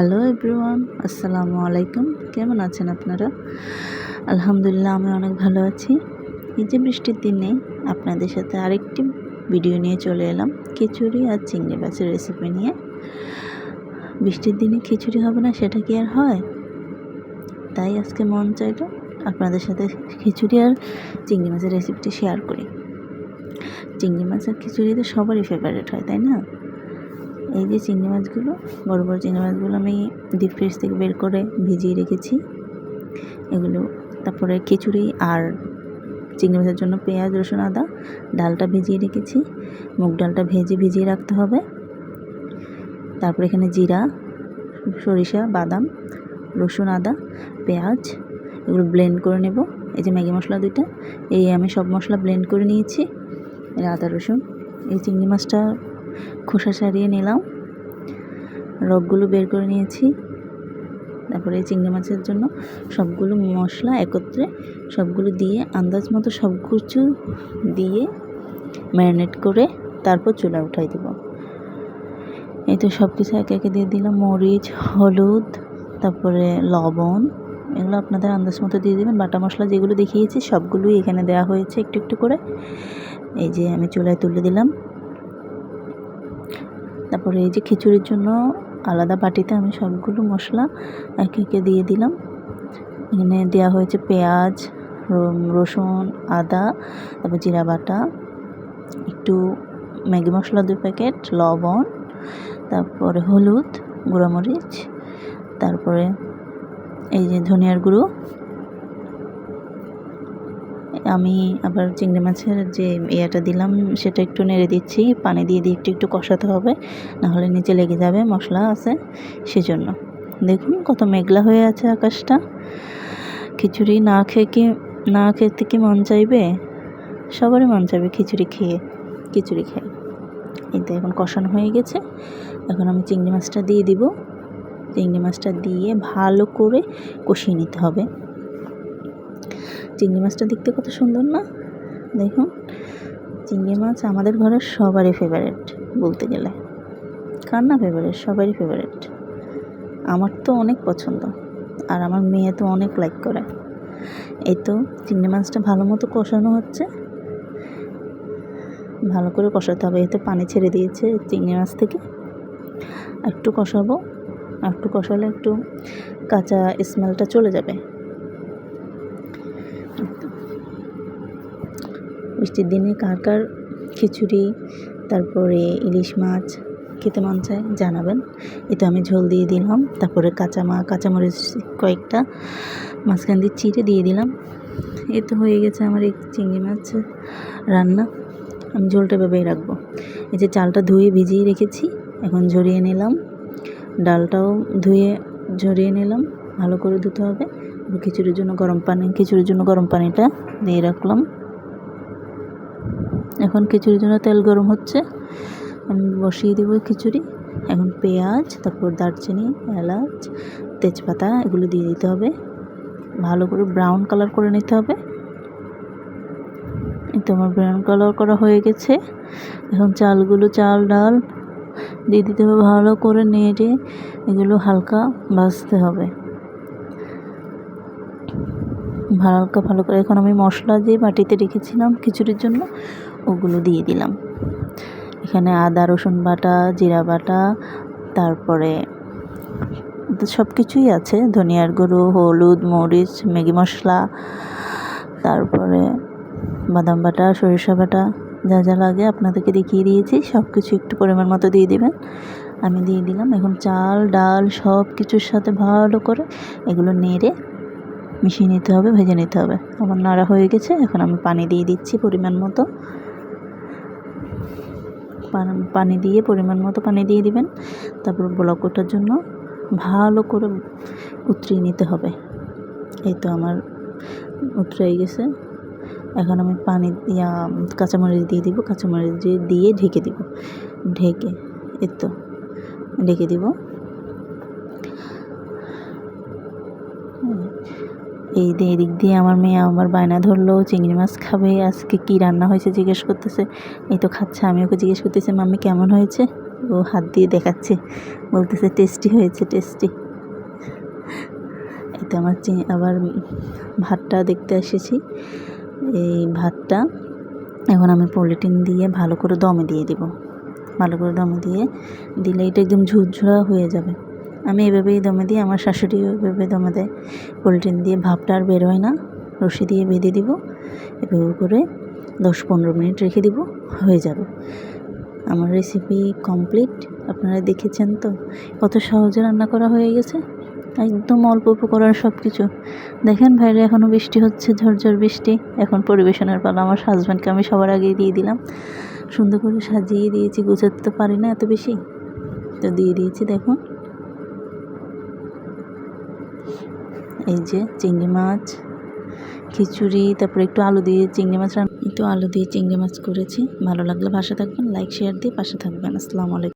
Hello everyone আসসালামু আলাইকুম কেমন আছেন আপনারা? আলহামদুলিল্লাহ আমি অনেক ভালো আছি। এই যে বৃষ্টির দিনে আপনাদের সাথে আরেকটি ভিডিও নিয়ে চলে এলাম। খিচুড়ি আর চিংড়ি মাছের রেসিপি নিয়ে। বৃষ্টির দিনে খিচুড়ি হবে না, সেটা কি আর হয়? তাই আজকে মন চাইলো আপনাদের সাথে খিচুড়ি আর চিংড়ি মাছের রেসিপিটি শেয়ার করি। চিংড়ি মাছ আর খিচুড়ি তো সবারই ফেভারিট হয়, তাই না? এই যে চিংড়ি মাছগুলো, বড় বড় চিংড়ি মাছগুলো আমি ডিপ ফ্রিজ থেকে বের করে ভিজিয়ে রেখেছি। এগুলো, তারপরে খিচুড়ি আর চিংড়ি মাছের জন্য পেঁয়াজ, রসুন, আদা, ডালটা ভিজিয়ে রেখেছি। মুগ ডালটা ভেজে ভিজিয়ে রাখতে হবে। তারপর এখানে জিরা, সরিষা, বাদাম, রসুন, আদা, পেঁয়াজ, এগুলো ব্লেন্ড করে নেব। এই যে ম্যাগি মশলা দুইটা, এই আমি সব মশলা ব্লেন্ড করে নিয়েছি। আদা, রসুন, এই চিংড়ি মাছটা খোসা ছাড়িয়ে নিলাম। রগগুলো বের করে নিয়েছি। তারপরে চিংড়ি মাছের জন্য সবগুলো মশলা একত্রে সবগুলো দিয়ে আন্দাজ মতো সব কিছু দিয়ে ম্যারিনেট করে তারপর চুলা উঠাই দেব। এই তো সব কিছু একে একে দিয়ে দিলাম। মরিচ, হলুদ, তারপরে লবণ, এগুলো আপনাদের আন্দাজ মতো দিয়ে দেবেন। বাটা মশলা যেগুলো দেখিয়েছি সবগুলোই এখানে দেওয়া হয়েছে একটু একটু করে। এই যে আমি চুলায় তুলে দিলাম। তারপরে এই যে খিচুড়ির জন্য আলাদা বাটিতে আমি সবগুলো মশলা একে একে দিয়ে দিলাম। এখানে দেওয়া হয়েছে পেঁয়াজ রসুন, আদা, তারপর জিরা বাটা, একটু ম্যাগি মশলা দুই প্যাকেট, লবণ, তারপরে হলুদ, গুঁড়ামরিচ, তারপরে এই যে ধনিয়ার গুঁড়ো আমি আবার চিংড়ি মাছের যে ইয়েটা দিলাম, সেটা একটু নেড়ে দিচ্ছি। পানি দিয়ে দিয়ে একটু একটু কষাতে হবে, নাহলে নিচে লেগে যাবে, মশলা আছে সেজন্য। দেখুন কত মেঘলা হয়ে আছে আকাশটা। খিচুড়ি না খেয়ে কি, না খেতে কি মন চাইবে? সবারই মন চাইবে খিচুড়ি খেয়ে, খিচুড়ি খাই এই তো এখন কষানো হয়ে গেছে। এখন আমি চিংড়ি মাছটা দিয়ে দিব। চিংড়ি মাছটা দিয়ে ভালো করে কষিয়ে নিতে হবে। চিংড়ি মাছটা দেখতে কত সুন্দর না? দেখুন, চিংড়ি মাছ আমাদের ঘরের সবারই ফেভারেট বলতে গেলে। কার না ফেভারেট সবারই ফেভারেট আমার তো অনেক পছন্দ, আর আমার মেয়ে তো অনেক লাইক করে। এই তো চিংড়ি মাছটা ভালো মতো কষানো হচ্ছে। ভালো করে কষাতে হবে, এতে পানি ছেড়ে দিয়েছে চিংড়ি মাছ থেকে। একটু কষাবো একটু কষালে একটু কাঁচা স্মেলটা চলে যাবে। বৃষ্টির দিনে কার কার খিচুড়ি, তারপরে ইলিশ মাছ খেতে মন চায় জানাবেন। এতে আমি ঝোল দিয়ে দিলাম, তারপরে কাঁচা মা, কাঁচামরিচ কয়েকটা, মাঝখান দিয়ে চিড়ে দিয়ে দিলাম। এ তো হয়ে গেছে আমার এই চিংড়ি মাছ রান্না। আমি ঝোলটা ভেবেই রাখব। এই যে চালটা ধুয়ে ভিজিয়ে রেখেছি, এখন ঝরিয়ে নিলাম। ডালটাও ধুয়ে ঝরিয়ে নিলাম, ভালো করে ধুতে হবে। খিচুড়ির জন্য গরম পানি, খিচুড়ির জন্য গরম পানিটা দিয়ে রাখলাম। এখন খিচুড়ির জন্য তেল গরম হচ্ছে। আমি বসিয়ে দেবো খিচুড়ি, এখন পেঁয়াজ, তারপর দারচিনি, এলাচ, তেজপাতা, এগুলো দিয়ে দিতে হবে। ভালো করে ব্রাউন কালার করে নিতে হবে। তো আমার ব্রাউন কালার করা হয়ে গেছে। এখন চালগুলো চাল, ডাল দিয়ে দিতে হবে ভালো করে নেড়ে, এগুলো হালকা ভাজতে হবে। হালকা ভালো করে, এখন আমি মশলা দিয়ে বাটিতে রেখেছিলাম খিচুড়ির জন্য। ওগুলো দিয়ে দিলাম। এখানে আদা, রসুন বাটা, জিরা বাটা, তারপরে সব কিছুই আছে। ধনিয়ার গুঁড়ো, হলুদ, মরিচ, ম্যাগি মশলা, তারপরে বাদাম বাটা, সরিষা বাটা, যা যা লাগে আপনাদেরকে দেখিয়ে দিয়েছি। সব কিছু একটু পরিমাণ মতো দিয়ে দেবেন। আমি দিয়ে দিলাম। এখন চাল, ডাল সব কিছুর সাথে ভালো করে এগুলো নেড়ে মিশিয়ে নিতে হবে, ভেজে নিতে হবে। আমার নাড়া হয়ে গেছে। এখন আমি পানি দিয়ে দিচ্ছি পরিমাণ মতো। পানি দিয়ে, পরিমাণ মতো পানি দিয়ে দিবেন। তারপর ব্লক ওঠার জন্য ভালো করে উতরিয়ে নিতে হবে। এই তো আমার উতরাই গেছে। এখন আমি পানি দিয়া কাঁচামরিচ দিয়ে দিব। কাঁচামরিচ দিয়ে ঢেকে দিব। ঢেকে, এই তো, ঢেকে দিব। এই এদিক দিয়ে আমার মেয়ে আমার বায়না ধরলো, চিংড়ি মাছ খাবে, আজকে কি রান্না হয়েছে জিজ্ঞেস করতেছে। এই তো খাচ্ছে আমি ওকে জিজ্ঞেস করতেছি, মাম্মি, কেমন হয়েছে? ও হাত দিয়ে দেখাচ্ছে, বলতেছে টেস্টি হয়েছে টেস্টি এটা আমার চি- আবার ভাতটা দেখতে এসেছি। এই ভাতটা এখন আমি পলিটিন দিয়ে ভালো করে দমে দিয়ে দিব। ভালো করে দমে দিয়ে দিলে এটা একদম ঝুরঝুরা হয়ে যাবে। আমি এভাবেই দমে দিই, আমার শাশুড়ি এভাবে দমে দেয়। পলিটিন দিয়ে ভাপটা আর বের হয় না, রশি দিয়ে বেঁধে দিব, এভাবে করে দশ পনেরো মিনিট রেখে দিব, হয়ে যাবে। আমার রেসিপি কমপ্লিট আপনারা দেখেছেন তো? কত সহজে রান্না করা হয়ে গেছে। একদম অল্প উপকরণ সব কিছু দেখেন ভাইরে এখনও বৃষ্টি হচ্ছে, ঝরঝর বৃষ্টি। এখন পরিবেশনের পালা, আমার হাজব্যান্ডকে আমি সবার আগেই দিয়ে দিলাম। সুন্দর করে সাজিয়ে দিয়েছি, গুছাতে তো পারি না এত বেশি। তো দিয়ে দিয়েছি, দেখুন। এই যে চিংড়ি মাছ, খিচুড়ি, তারপরে একটু আলু দিয়ে চিংড়ি মাছ রান্না একটু আলু দিয়ে চিংড়ি মাছ করেছি। ভালো লাগলে পাশে থাকবেন, লাইক শেয়ার দিয়ে পাশে থাকবেন। আসসালামু আলাইকুম।